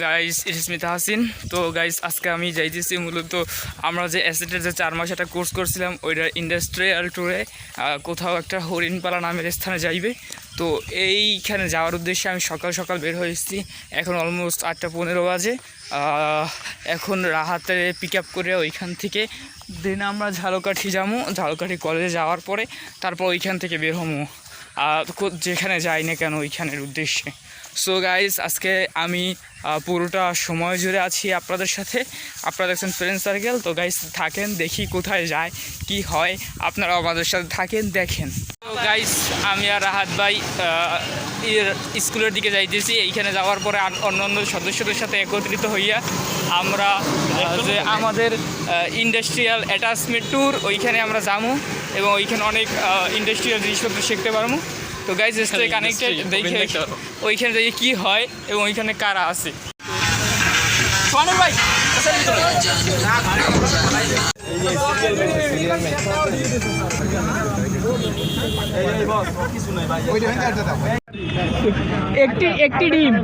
Guys ইসমিতা Hasin তো guys আজকে আমি যাইতেছি মূলত আমরা যে অ্যাসেটের যে চার মাস একটা কোর্স করছিলাম ওইটার ইন্ডাস্ট্রিয়াল ট্যুরে কোথাও একটা হরিণপালা নামের স্থানে যাইবে। তো এইখানে যাওয়ার উদ্দেশ্যে আমি সকাল সকাল বের হয়েছি এখন অলমোস্ট আটটা পনেরো বাজে। এখন রাহাতে পিক আপ করে ওইখান থেকে দেন আমরা ঝালকাঠি যাব। ঝালকাঠি কলেজে যাওয়ার পরে তারপর ওইখান থেকে বের কো- যেখানে যাই না কেন ওইখানের উদ্দেশ্যে। সো গাইজ আজকে আমি পুরোটা সময় জুড়ে আছি আপনাদের সাথে। আপনারা দেখছেন ফ্রেন্ড সার্কেল তো গাইজ থাকেন দেখি কোথায় যায় কি হয়। আপনারা আমাদের সাথে থাকেন দেখেন। তো গাইজ আমি আর রাহাত ভাই স্কুলের দিকে যাইতেছি। এইখানে যাওয়ার পরে অন্য অন্য সদস্যদের সাথে একত্রিত হইয়া আমরা যে আমাদের ইন্ডাস্ট্রিয়াল অ্যাটাচমেন্ট ট্যুর ওইখানে আমরা যাব এবং ওইখানে অনেক ইন্ডাস্ট্রিয়াল জিনিসপত্র শিখতে পারব তো গাইজ স্টে কানেক্টেড দেখে ওইখানে দেখে কি হয় এবং ওইখানে কারা আছে। সোহানুর ভাই একটি একটি ডিম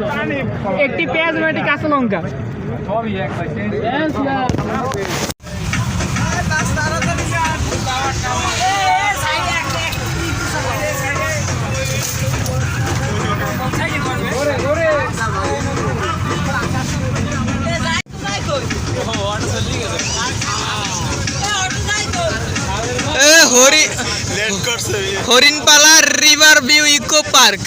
একটি পেঁয়াজ এবং একটি কাঁচা লঙ্কা। Hari Harinpala river view eco park.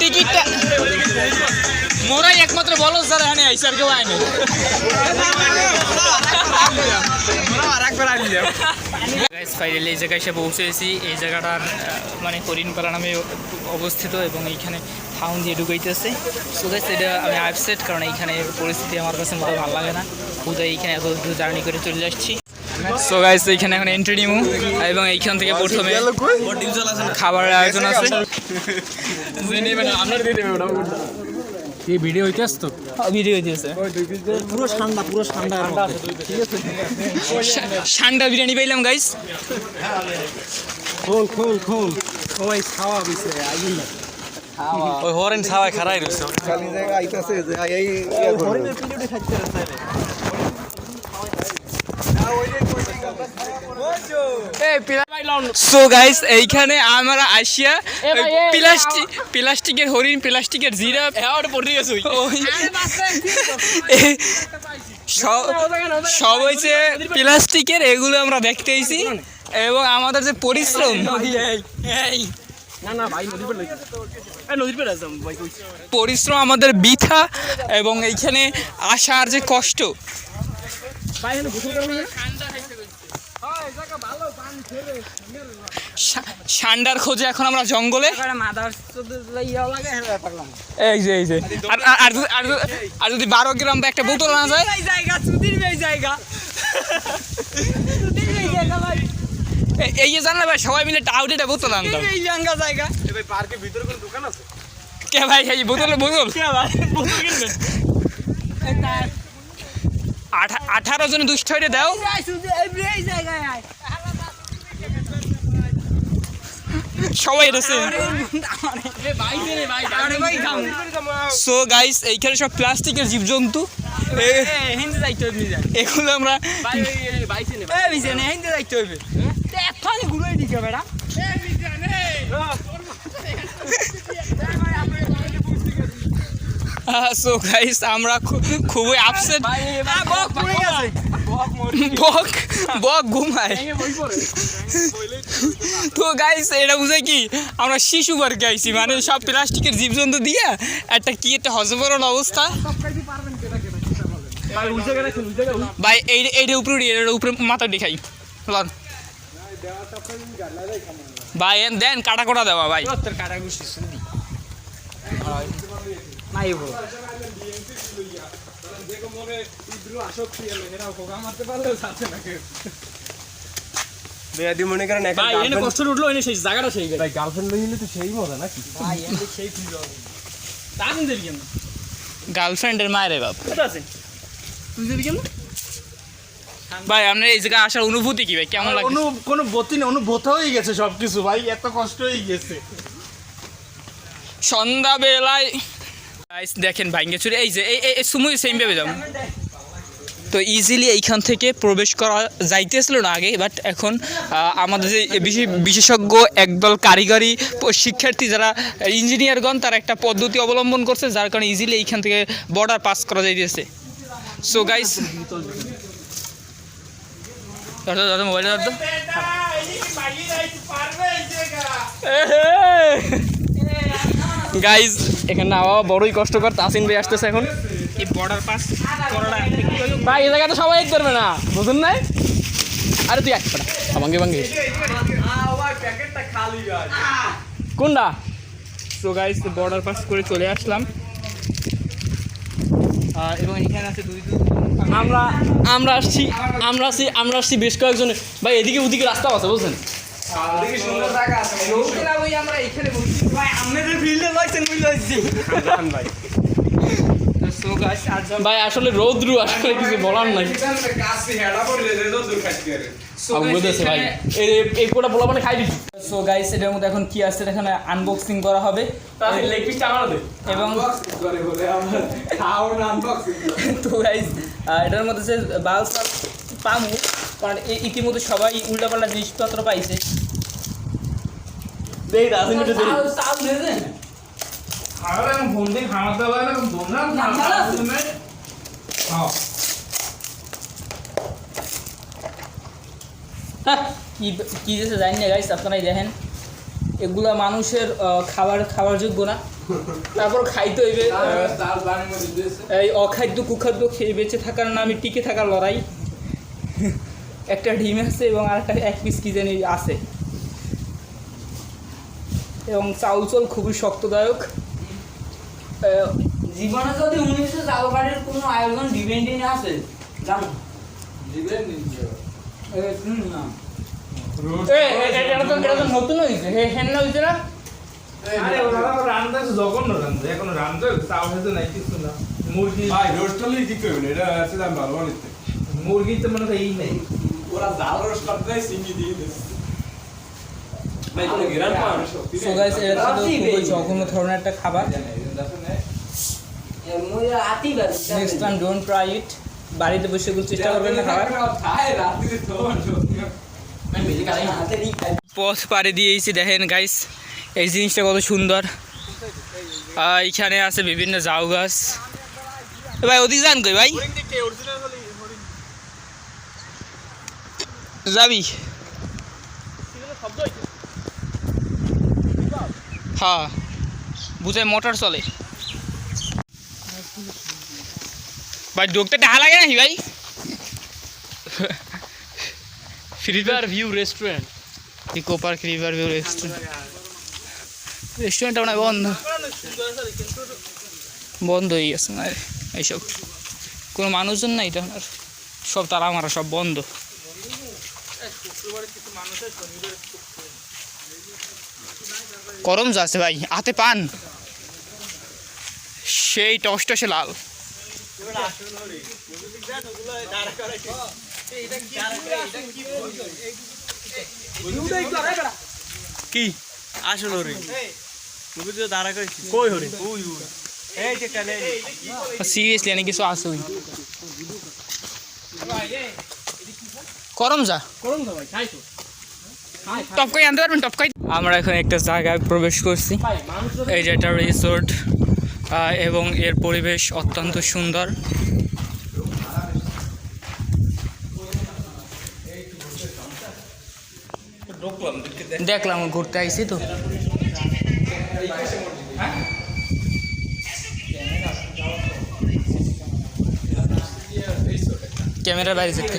টিকিটটা মোরাই একমাত্র বলো স্যার এখানে আইসি আর কেউ আইনি ফাইনালি এই জায়গায় এসে পৌঁছেছি। এই জায়গাটার মানে হরিণপালা নামে অবস্থিত এবং এইখানে ফাউন দিয়ে ঢুকাইতেছে। সো এটা আমি আপসেট কারণ এইখানে পরিস্থিতি আমার কাছে মতো ভালো লাগে না। খুদাই এইখানে এত দূর জার্নি করে চলে আসছি। সো গাইজ এইখানে এখন এন্ট্রি নিমু। এবং এইখান থেকে প্রথমে খাবারের আয়োজন আছে। এই ভিডিও হইতে আসতো ভিডিও দিয়েছে পুরো ঠান্ডা পুরো ঠান্ডা সান্ডা বিরিয়ানি পাইলাম গাইজ খোল খোল খোল সবাই খাওয়া বইছে আইন ওই হরেন ছাওয়াই খারাই রয়েছে সো গাইস এইখানে আমরা আসিয়া প্লাস্টিক প্লাস্টিকের হরিণ প্লাস্টিকের জিরাফ হ্যাঁ পড়ে গেছে। সব হয়েছে প্লাস্টিকের এগুলো আমরা দেখতে এসেছি এবং আমাদের যে পরিশ্রম পরিশ্রম আমাদের বৃথা এবং এইখানে আসার যে কষ্ট ভাই এখানে গোসল করা না সা- সান্ডার খোঁজে এখন আমরা জঙ্গলে। ইয়া এই যে এই যে। আর- আর- আর যদি- বারো গ্রাম বা একটা বোতল না যায়? এই জায়গা সুদির এই জায়গা। সুদির এই জায়গা ভাই। এই যে ভাই সবাই মিলে টাউটেটা বোতল আনতাম। জায়গা জায়গা। কে ভাই এই বোতলে বোতল? কে ভাই বোতল কিনবেন এটা আঠারো জন দুষ্ট হয়ে দাও এই সুদি এই জায়গায় আয় সবাই এসেছে এ ভাই রে ভাই আরে ভাই খাম সো গাইস এইখানে সব প্লাস্টিকের জীবজন্তু। এ হিন্দি যাইতে হবে এগুলো আমরা ঘুরে দিকে বেড়া। সো গাইস আমরা খুবই আপসেট ভাই বক পড়ে গেছে। বক বক ঘুমায়। তো গাইস এটা বুঝে কি? আমরা শিশু পার্কে আইছি মানে সব প্লাস্টিকের জীবজন্তু দিয়ে একটা কি একটা হজবরল অবস্থা। ভাই এই এইটা উপরে উড়ি, এটার উপরে মাথা দেখাই। লন ভাই এন দেন কাটা কোটা দেওয়া ভাই। কাটা গুছি সুদি বেয়াদি মনে করেন ভাই এনে কষ্ট উঠল এনে সেই জায়গাটা সেই ভাই গার্লফ্রেন্ড লই নিলে তো সেই মজা নাকি? ভাই এনে সেই ফিল হবে। দারুণ দেরি কেন? গার্লফ্রেন্ডের মায়ের বাপ। কোথা আছে। তুই দেরি কেন? ভাই আপনার এই জায়গায় আসার অনুভূতি কি ভাই? কেমন লাগে অনু কোনো বতি নেই অনুভূত হয়ে গেছে সব কিছু ভাই এত কষ্ট হয়ে গেছে। সন্ধ্যাবেলায় Guys, দেখেন ভাইঙ্গে চুরি এই যে এই সুমুই সেম ভাবে যাম তো ইজিলি এইখান থেকে প্রবেশ করা যাইতেছিল না আগে বাট এখন আমাদের যে বিশে- বিশেষজ্ঞ একদল কারিগরি শিক্ষার্থী যারা ইঞ্জিনিয়ারগণ তারা একটা পদ্ধতি অবলম্বন করছে যার কারণে ইজিলি এইখান থেকে বর্ডার পাস করা যাইতেছে। সো গাইস মোবাইল গাইজ এখানে নামা বড়ই কষ্টকর তাসিন ভাই আসতেছে এখন। এই বর্ডার পাস ভাই এই জায়গাটা সবাই করবে না বুঝুন নাই? আরে তুই এক ভাঙ্গে ভাঙ্গে। কোনটা? সো গাইজ বর্ডার পাস করে চলে আসলাম। এবং এখানে আছে দুই আমরা আমরা আসছি আমরা আসছি আমরা আসছি বেশ কয়েকজন ভাই এদিকে ওদিকে রাস্তা আছে বুঝছেন আমরা এখানে বসছি ভাই আপনাদের ফিল্ডে আসলে রৌদ্রু আসলে কিছু বলার নাই। বুঝেছে ভাই এই এই কোটা বলা মানে খাই দিচ্ছি সো গাইস এটার মধ্যে এখন কি আছে এখানে আনবক্সিং করা হবে। লেগ পিসটা আমার এবং তো গাইস এটার মধ্যে যে পামু কারণ ইতিমধ্যে সবাই উল্টাপাল্টা জিনিসপত্র পাইছে। দেই রাজনীতি একটু দেরি। আর আমি ফোন দিয়ে খাওয়াতে হবে না দোনা হ্যাঁ, কি কি দিয়েছে জানি না গাইস আপনারাই দেখেন। এগুলা মানুষের আহ, খাবার খাবার যোগ্য না। তারপর খাইতে হইবে এই অখাদ্য কুখাদ্য খেয়ে বেঁচে থাকার নামে টিকে থাকার লড়াই। একটা ডিম আছে এবং আর একটা এক পিস কি জানি আছে। এবং চাউল চল খুবই শক্তদায়ক। জীবনে যদি উনিশশো চাল কোনো আয়োজন ডিপেন্ডিং আছে জানো? এ, শুনুন না। এ, এ, এ, এটা তো এটা তো নতুন হয়েছে। হে হেন হয়েছে না? আরে ওরা রান্না জঘন্য রান্না। এখন রান্না চাউল হয়তো নাই কিছু না। মুরগি ভাই রোস্ট ঠিক করবেন এটা আছে দাম ভালো বানাইতে মুরগি তো মানে এই নেই। ওরা জাল করতে সিঙ্গি দিয়ে জঘন্য ধরনের একটা খাবার। এর মধ্যে আতি next time don't try it বাড়িতে বসে এগুলো চেষ্টা করবেন না খাবার। পথ পাড়ে দিয়েছি দেখেন গাইস এই জিনিসটা কত সুন্দর। আহ, এইখানে আছে বিভিন্ন জাউ গাছ। ভাই ওদিক যান কই ভাই? যাবি? হ্যাঁ বুঝে মোটর চলে। ভাই ঢুকতে টাকা লাগে নাকি ভাই? ফ্রিবার view restaurant eco park river view restaurant রেস্টুরেন্টটা মানে বন্ধ। বন্ধ হয়ে গেছে না এইসব। কোনো মানুষজন নাই তো সব তারা মারা সব বন্ধ। গরম যাচ্ছে ভাই হাতে পান। সেই টস টসে লাল। কি আসল হরিণ মুখে তো দাঁড়া করেছি। কই হরিণ এই যে কালে সিরিয়াসলি অনেক টপকাই আনতে পারবেন? টপকাই আমরা এখন একটা জায়গায় প্রবেশ করছি। এই যে একটা রিসোর্ট এবং এর পরিবেশ অত্যন্ত সুন্দর। দেখলাম ঘুরতে আইছি তো। ক্যামেরার বাইরে যেতে।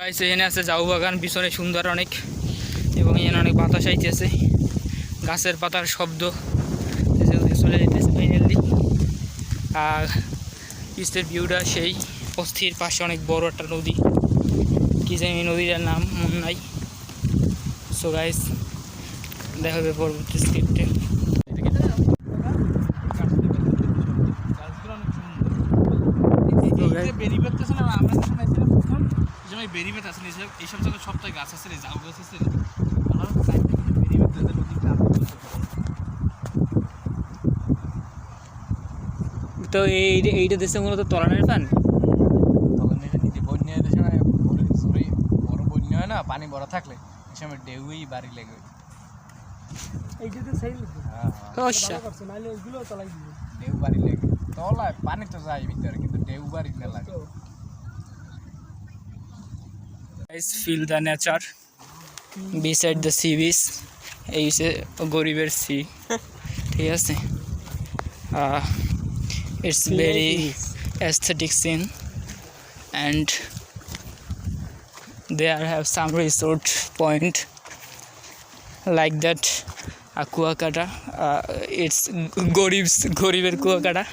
গাইস এখানে আছে জাউ বাগান, পিছনে সুন্দর অনেক, এবং এখানে অনেক বাতাস আইতেছে। গাছের পাতার শব্দ চলে যেতেছে ফাইনালি আর পিসের ভিউটা সেই, অস্থির পাশে অনেক বড় একটা নদী। কি জানি নদীটার নাম, মন নাই। সো গাইস দেখা হবে পরবর্তী স্ক্রিপ্টে বেরিবেট আছে না আমরা যখন আইছিলাম প্রথম বেরিবেট আছে এইসব- এইসব জায়গায় সবটাই গাছ আছে জাউ গাছ আছে। তো এই এইটা দেশে মূলত তলানের পান? তখন এটা নিতে বন্যা এদের বড় বন্যা হয় না পানি বড় থাকলে এই সময় ঢেউই বাড়ি লেগে এইটাতে সেই হ্যাঁ হ্যাঁ। আচ্ছা। করছে নাহলে ওইগুলো তলাই দিবে। ঢেউ বাড়ি লেগে তলায় পানি তো যায় ভিতরে কিন্তু ঢেউ বাড়ি না লাগে guys feel the nature beside the sea beach এই হচ্ছে গরিবের সি ঠিক আছে it's very aesthetic scene and there have some resort point like that a Kuakata uh, it's গরিবস গরিবের কুয়াকাটা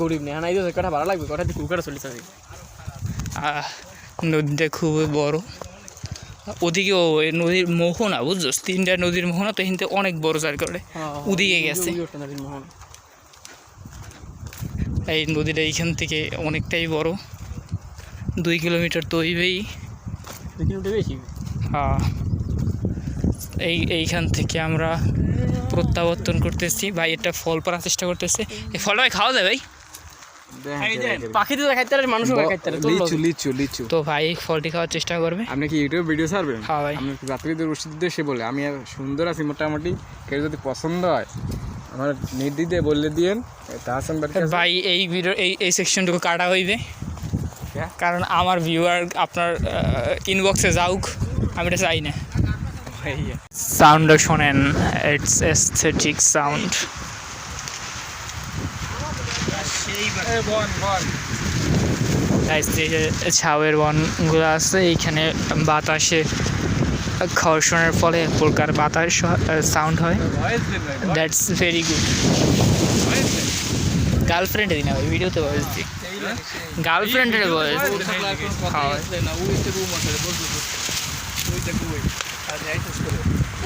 গরিব নেই হানাই দিয়েছে কটা ভালো লাগবে কটা দিয়ে কুকাটা চলিস নদীটা খুবই বড়। ওদিকেও এই নদীর মোহনা বুঝছ? তিনটা নদীর মোহনা তো এখান থেকে অনেক বড় যার করে ওদিকে গেছে। এই নদীটা এইখান থেকে অনেকটাই বড়। দুই কিলোমিটার তো হইবেই। আহ, এই এইখান থেকে আমরা প্রত্যাবর্তন করতেছি। ভাই এটা ফল পাড়ার চেষ্টা করতেছে। এই ফলটা ভাই খাওয়া যায় ভাই? পাখি তো খাইতে পারে মানুষও খাইতে পারে লিচু লিচু লিচু। তো ভাই ফলটি খাওয়ার চেষ্টা করবে। আপনি কি ইউটিউব ভিডিও ছাড়বেন? হ্যাঁ ভাই। আমি যাত্রীদের উদ্দেশ্যে বলে আমি আর সুন্দর আছি মোটামুটি কেউ যদি পছন্দ হয় আমার নির্দিদে বললে দিয়েন তাহসান ভাই এই ভিডিও এই এই সেকশনটুকু কাটা হইবে? কারণ আমার ভিউয়ার আপনার ইনবক্সে যাওক আমি এটা চাই না। সাউন্ডটা শোনেন ইটস এস্থেটিক সাউন্ড ছাউয়ের বনগুলো আছে এইখানে বাতাসে ঘর্ষণের ফলে প্রকার বাতাস সাউন্ড হয়। দ্যাটস ভেরি গুড গার্লফ্রেন্ডে দিন ভাই ভিডিওতে বয়স দিই। গার্লফ্রেন্ডের বয়স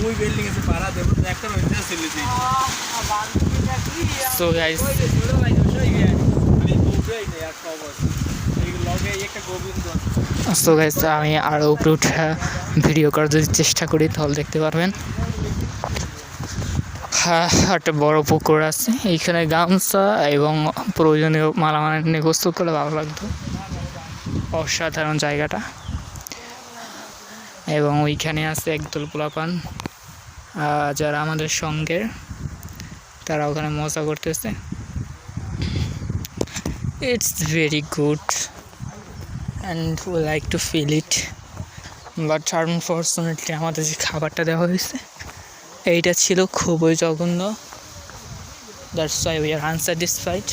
ওই সো গাইস সো গাইস আমি আরও উপরে উঠে ভিডিও করার যদি চেষ্টা করি, তাহলে দেখতে পারবেন। হ্যাঁ একটা বড় পুকুর আছে। এইখানে গামছা এবং প্রয়োজনীয় মালামাল নিয়ে গোসল করলে ভালো লাগতো। অসাধারণ জায়গাটা। এবং ওইখানে আছে একদল পোলাপান। যারা আমাদের সঙ্গের, তারা ওখানে মজা করতেছে। It's very good and we like to feel it but unfortunately আমাদের যে খাবারটা দেওয়া হয়েছে, এইটা ছিল খুবই জঘন্য। That's why we are unsatisfied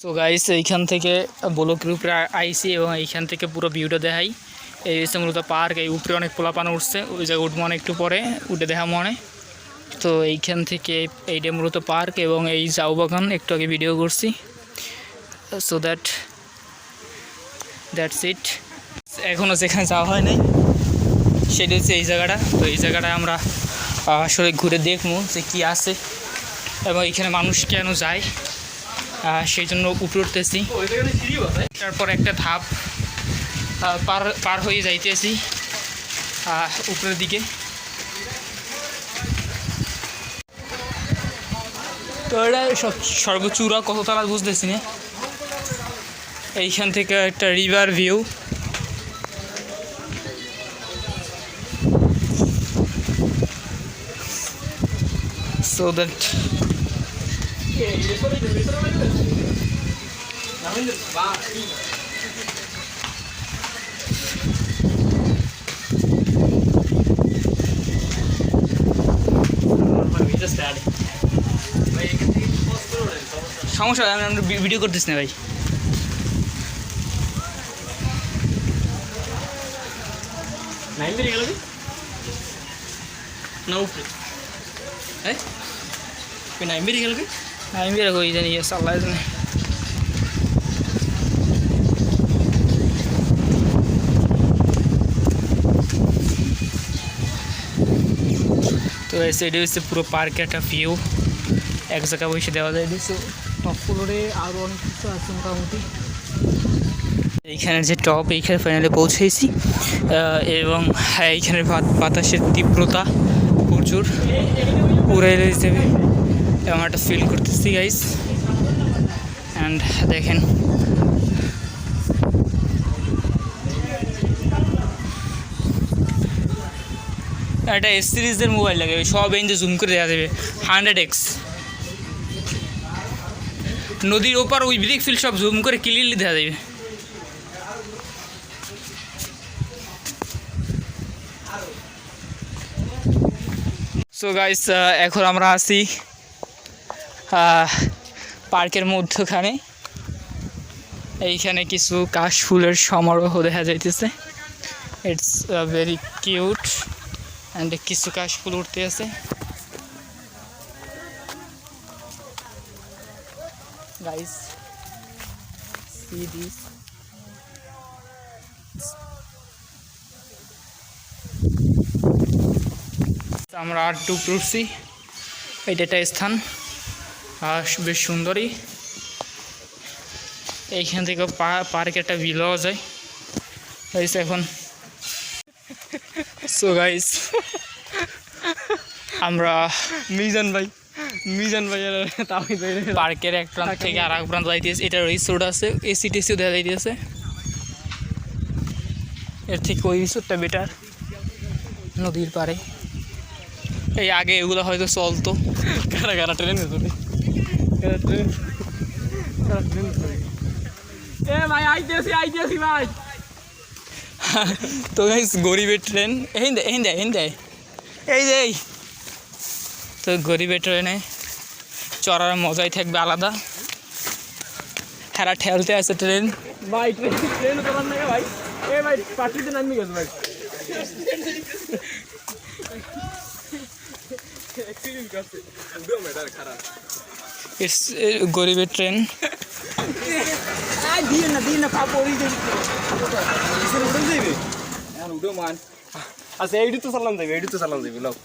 তো গাইস এইখান থেকে ব্লকের উপরে আইসি এবং এইখান থেকে পুরো ভিউটা দেখাই। এই হচ্ছে মূলত পার্ক, এই উপরে অনেক পোলাপানো উঠছে, ওই জায়গায় উঠবো একটু পরে, উঠে দেখা মনে। তো এইখান থেকে এইটা মূলত পার্ক এবং এই জাউ বাগান, একটু আগে ভিডিও করছি। সো দ্যাট দ্যাটস ইট এখনও যেখানে যাওয়া হয় নাই, সেটা হচ্ছে এই জায়গাটা। তো এই জায়গাটা আমরা আসলে ঘুরে দেখব যে কী আছে এবং এখানে মানুষ কেন যায়। সেই জন্য উপরে উঠতেছি। তারপর একটা ধাপ। পার পার হয়ে যাইতেছি। উপরের দিকে। তো এটা সব সর্বোচ্চূড়া কত তালা বুঝতেছি না। এইখান থেকে একটা রিভার ভিউ সো দ্যাট সমস্যা হয়, আমি আমরা ভিডিও করতেছি না ভাই। নাইন বেরিয়ে গেল না উপরে। হ্যাঁ নাইন বেরিয়ে গেল কি? আমি বেরো কই জানি ইয়েস আল্লাহ জানে। তো এসে এটা হচ্ছে পুরো পার্কের একটা ভিউ এক জায়গায় বসে দেওয়া যায় দিচ্ছে টপ আরও অনেক কিছু আছে মোটামুটি। এইখানের যে টপ এইখানে ফাইনালে পৌঁছেছি। এবং হ্যাঁ এইখানের বাতাসের তীব্রতা প্রচুর। উড়াই দেবে এবং একটা ফিল করতেছি গাইস অ্যান্ড দেখেন। একটা এস সিরিজের মোবাইল লাগে। সব এঞ্জে জুম করে দেওয়া যাবে। হান্ড্রেড এক্স নদীর ওপার ওই ব্রিক ফিল সব জুম করে ক্লিয়ারলি দেওয়া যাবে। সো গাইস এখন আমরা আহ, পার্কের মধ্যখানে। এইখানে কিছু কাশ ফুলের সমারোহ দেখা যাইতেছে। ইটস ভেরি কিউট অ্যান্ড কিছু কাশ ফুল উঠতে আছে। গাইস সি দিস আমরা আর টু উঠছি এটা একটা স্থান। আর বেশ সুন্দরই। এইখান থেকে পার্কে একটা পাওয়া যায়। গাইস এখন। সো গাইস আমরা মিজান ভাই। মিজান ভাই তাও পার্কের এক প্রান্ত থেকে আর এক প্রান্ত যাইতেছে। এটা রিসোর্ট আছে এসি টেসিও দেওয়া যাইতেছে। এর থেকে ওই রিসোর্টটা বেটার নদীর পারে এই আগে এগুলো হয়তো চলতো। কারা কারা ট্রেন ধরে এ ভাই আইতেছি আইতেছি ভাই। তো গাইস গরিবের ট্রেন এই দে এই দে এই দে এই যে তো গরিবের ট্রেনে চড়ার মজাই থাকবে আলাদা। হেরা ঠেলতে আছে ট্রেন। ভাই ট্রেন ভাই। এ ভাই পার্টিতে নামি গেছে ভাই। ইটস গরিবের ট্রেন। আই দিয়ে না দিয়ে না উড়ে যাবে এখন উঠো মান। আচ্ছা এইটু তো চালান যাবে এইটু তো চালান যাবে লোক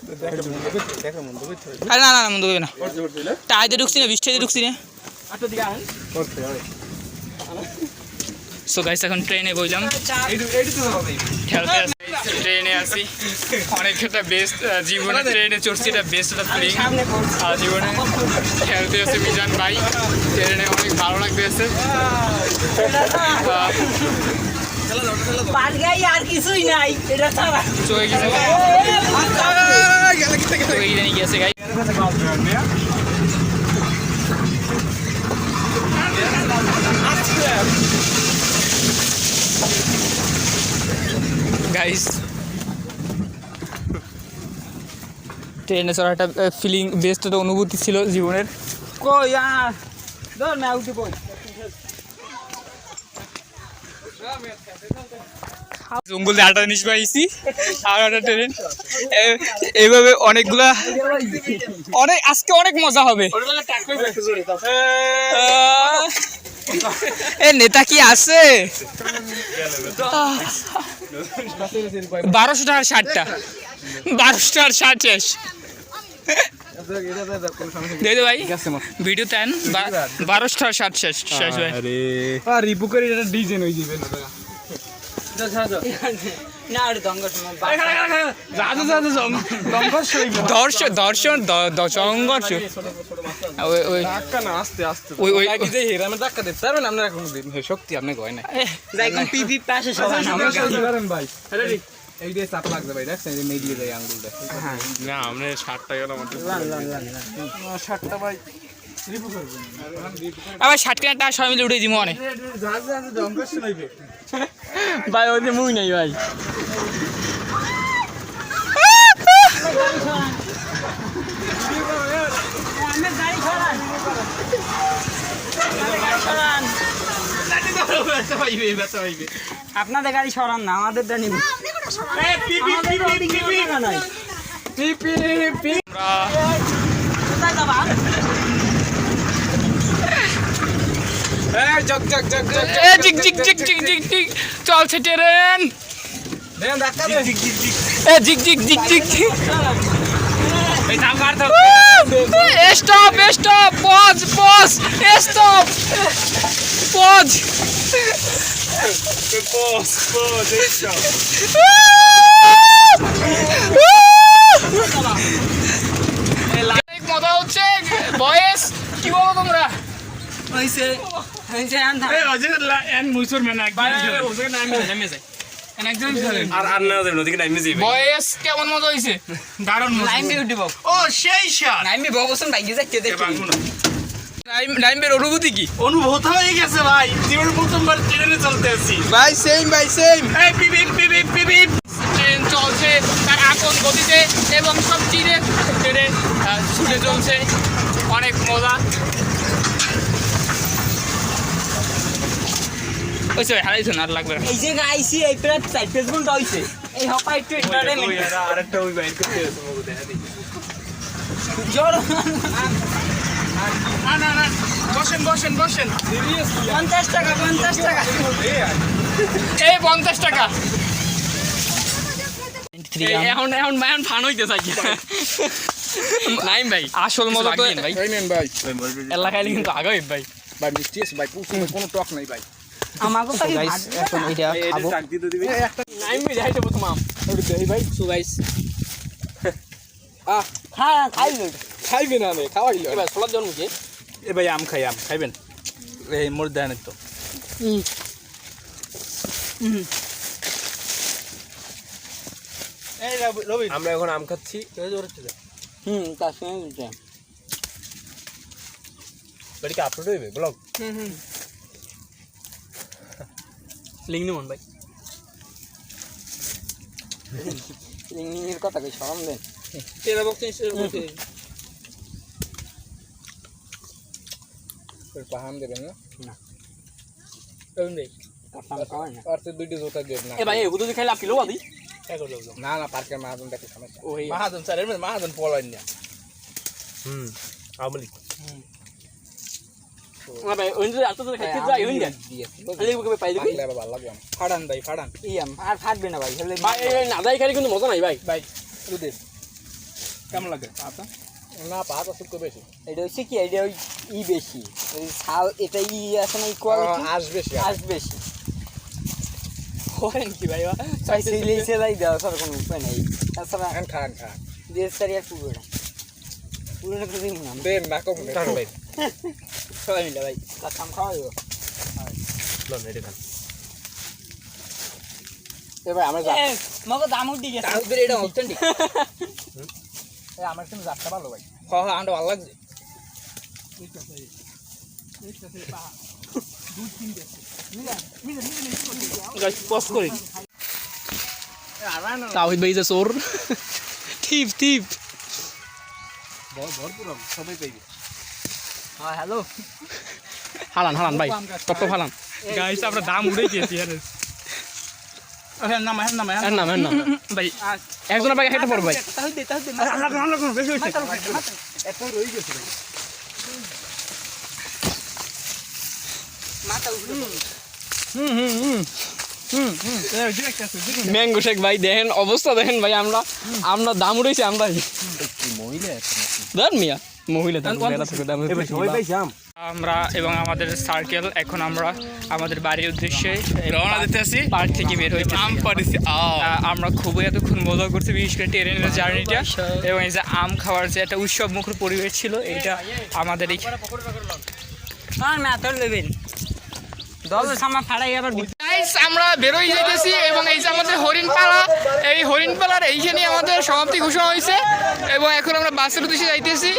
দেখো মন বুঝতে আরে না না না মন্দ করবে না। টাইতে ঢুকছি না বৃষ্টিতে ঢুকছি না। আটটা দিকে আন করতে হবে সো গাইস এখন ট্রেনে বইলাম। ট্রেনে আসি অনেক একটা বেস্ট জীবনে ট্রেনে চড়ছি এটা বেস্ট একটা ফিলিং আর জীবনে খেলতে আছে মিজান ভাই। ট্রেনে অনেক ভালো লাগতেছে। পাট গাই আর কিছুই নাই এটা ছাড়া। গেছে চলে গিয়ে গেছে গাই গাইস ট্রেনে চড়ার একটা ফিলিং বেস্ট একটা অনুভূতি ছিল জীবনের। কই আর ধর না উঠে কই জঙ্গলে আটা নিস পাইছি আর একটা ট্রেন। এইভাবে অনেকগুলা অনেক আজকে অনেক মজা হবে। এ, নেতা কি আছে? বারোশো টাকার ষাটটা বারোশো টাকার ষাট শেষ। দেখো ভাই ভিডিও তেন বারোশো টাকার ষাট শেষ শেষ ভাই আর রিপু করে এটা ডিজাইন হয়ে যাবে না আর দঙ্গ সময় যাতে যাতে দম্পর শৈব দর্শন দর্শন দ- দ- সংঘর্ষ ওই ওই ধাক্কা না আস্তে আস্তে ওই ওই কি যে হেরামে ধাক্কা দিতে পারবেন আপনারা কোনো দিন হে, শক্তি আপনি কয় না যাই কোন পিপি পাশে সবাই আমরা সত্যি পারেন ভাই এই দিয়ে চাপ লাগবে ভাই দেখছেন এই যে মেগলিয়ে যায় আঙ্গুলটা না আমরা ষাট টাকা ষাটটা ভাই আবার ষাট কেনার টাকা সবাই মিলে উঠে দিব অনেক ভাই ওই মুই নাই ভাই আপনাদের গাড়ি সরান না জিক চলছে ট্রেন জিক জিক জিক জিক। জিক stop stop pause pause stop pause মজা হচ্ছে বয়েস কি বলো তোমরা? হইছে হইছে আন্ধা আর আর না নদীকে নামে যাইবে। বয়েস কেমন মজা হয়েছে উঠিব ও সেই শাট লাইন দিয়ে বকসন বাইকে যাচ্ছে দেখি। লাইমের অনুভূতি কি? অনুভূত হয়ে গেছে ভাই। জীবনে প্রথমবার ট্রেনে চলতে আছি ভাই সেম ভাই সেম ট্রেন চলছে তার আপন গতিতে এবং সব চিরে ট্রেনে ছুটে চলছে। অনেক মজা। ওইসে হারাইছো না আর লাগবে এই যে আইসি এই প্রায় চার পেজ ঘণ্টা হইছে। এই হপা একটু আরেকটা ওই বাইর করতে আছে মগো দেখা দিই জোর। না না না বসেন বসেন বসেন। পঞ্চাশ টাকা পঞ্চাশ টাকা। এই পঞ্চাশ টাকা। এই এখন এখন এখন ফান হইতে চাই নাইম ভাই আসল মজা তো ভাই? এই ভাই? এলাকায় কিন্তু আগে ভাই। ভাই মিষ্টি আছে ভাই কোনো টক নাই ভাই। আমাকে তো এখন এটা খাব। টাক দিতে দিবি। নাইম যাই দেবো তোমার ওটা দেই ভাই। সো গাইস হ্যাঁ খাইলো খাইবে। না রে খাওয়াইলো এবার ছোলার জন্ম কি? এ ভাই আম খাই আম খাইবেন? এই মোর দেন তো রবি আমরা এখন আম খাচ্ছি। হুম তার সঙ্গে উঠে বাড়ি কি আপলোড হইবে ব্লগ লিঙ্ক নিমন ভাই। লিঙ্গির কথা কই শরম দেন তেরা বক্স পাহাম দেবেন না? না। দুইটা জোতা দেব না। এ ভাই হুদুদি খাইলে আপনি লোবা দি। না না পার্কের মাহাজন দেখে সমস্যা। ও এই মাহাজন স্যার এর মধ্যে মাহাজন পলাইন না। হুম ওই ওই ভাই ফাড়ান ইয়াম আর ফাটবে না ভাই না যাই খালি কিন্তু মজা নাই ভাই। ভাই কেমন লাগে? আতা না পাহাড় তো বেশি। এটা হচ্ছে কি? এটা ওই ই বেশি। ওই ছাল এটা ই আছে না ইকুয়ালিটি আস বেশি আজ বেশি। করেন কি ভাই তাই সিলাই সেলাই দেওয়া ছাড়া কোনো উপায় নেই। তাছাড়া খান খান খান। দেশ সারি আর পুরোটা। পুরোটা তো দিন না। দেন না কম টান ভাই। সবাই মিলে ভাই কাম খাওয়াইবো লন এটা খান এবার আমরা যা মগো দাম উঠি গেছে তাহলে এটা অথেন্টিক আমার কিন্তু যাত্রা ভালো ভাই। হ্যাঁ হ্যাঁ আমার ভালো লাগছে? গাইস পজ করি। তাওহিদ ভাই যে চোর। টিপ টিপ। হ্যাঁ হ্যালো। হালান হালান ভাই টপ টপ হালান। গাইস আমরা দাম উড়ে গিয়েছি হ্যাঁ নাম হ্যাঁ নাম এর নাম এর নাম ভাই একজনের একটা ভাই ম্যাঙ্গো শেক ভাই দেখেন অবস্থা দেখেন ভাই আমরা আমরা দাম উঠেছি আমরা মিয়া মহিলা দাম আমরা এবং আমাদের সার্কেল এখন আমরা আমাদের বাড়ির উদ্দেশ্যে রওনা দিতে আসি পার্ক থেকে বের হয়েছি আম পাড়িছি আমরা খুবই এতক্ষণ মজা করছি বিশেষ করে ট্রেনের জার্নিটা এবং এই যে আম খাওয়ার যে একটা উৎসব মুখর পরিবেশ ছিল এটা আমাদের এই না তোর লেবেন। দল সামা ফাড়াই আবার গাইস আমরা বেরোই যেতেছি এবং এই যে আমাদের হরিণপালা, এই হরিণপালার এইখানে আমাদের সমাপ্তি ঘোষণা হয়েছে এবং এখন আমরা বাসের উদ্দেশ্যে যাইতেছি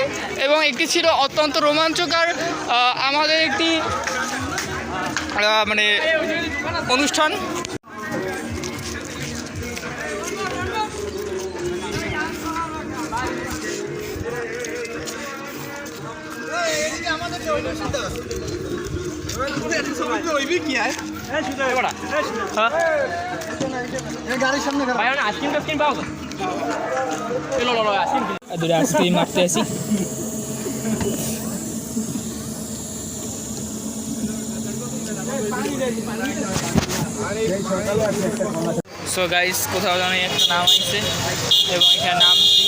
এবং একটি ছিল অত্যন্ত রোমাঞ্চকর আমাদের একটি মানে অনুষ্ঠান। দূরে আইসক্রিম মারতে আসি সো গাইস কোথাও জানি একটা নাম আছে এবং এখানে নামছি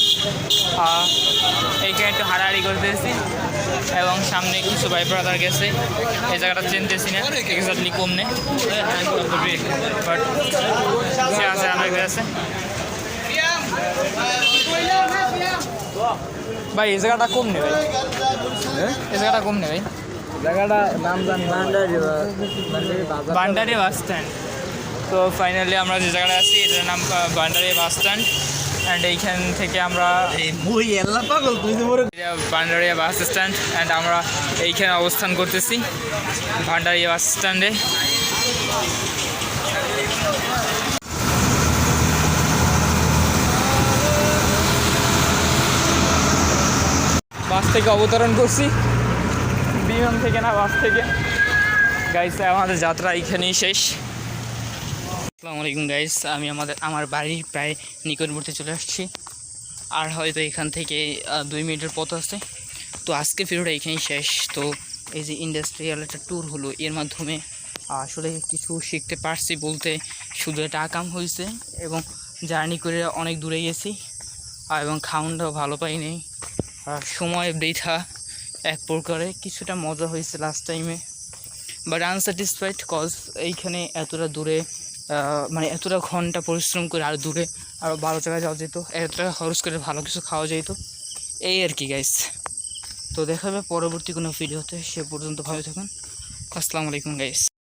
আহ, এইখানে একটু হাড়াহাড়ি করতেছি এবং সামনে কিছু ভাই ব্রাদার গেছে। এই জায়গাটা চিনতেছি না এক্স্যাক্টলি কমনে বাট সে আছে অনেক আছে। ভাই এই জায়গাটা কম নেই ভাই? এই জায়গাটা কম নেই ভাই? জায়গাটা নাম জানি বান্ডারি বাস স্ট্যান্ড। তো ফাইনালি আমরা যে জায়গাটা আছি এটার নাম বান্ডারি বাস স্ট্যান্ড। অ্যান্ড এইখান থেকে আমরা ভান্ডারিয়া বাস স্ট্যান্ড অ্যান্ড আমরা এইখানে অবস্থান করতেছি ভান্ডারিয়া বাস স্ট্যান্ডে। বাস থেকে অবতরণ করছি। বিমান থেকে না বাস থেকে। গাইস আমাদের যাত্রা এইখানেই শেষ। আসসালামু আলাইকুম গাইস আমি আমাদের আমার বাড়ির প্রায় নিকটবর্তী চলে আসছি। আর হয়তো এখান থেকে দুই মিনিটের পথ আছে। তো আজকে ভিডিওটা এখানেই শেষ। তো এই যে ইন্ডাস্ট্রিয়াল একটা ট্যুর হলো, এর মাধ্যমে আসলে কিছু শিখতে পারছি বলতে শুধু এটা আকাম হয়েছে এবং জার্নি করে অনেক দূরে গেছি। এবং খাউনটাও ভালো পাইনি। সময় বৃথা এক প্রকারে। কিছুটা মজা হয়েছে লাস্ট টাইমে বাট আনস্যাটিসফাইড কজ এইখানে এতটা দূরে মানে এতটা ঘণ্টা পরিশ্রম করে আর দূরে আরও ভালো জায়গায় যাওয়া যেত এতটা খরচ করে ভালো কিছু খাওয়া যেত। এই আর কি গাইস তো দেখা হবে পরবর্তী কোনো ভিডিওতে সে পর্যন্ত ভালো থাকুন। আসসালামু আলাইকুম গাইস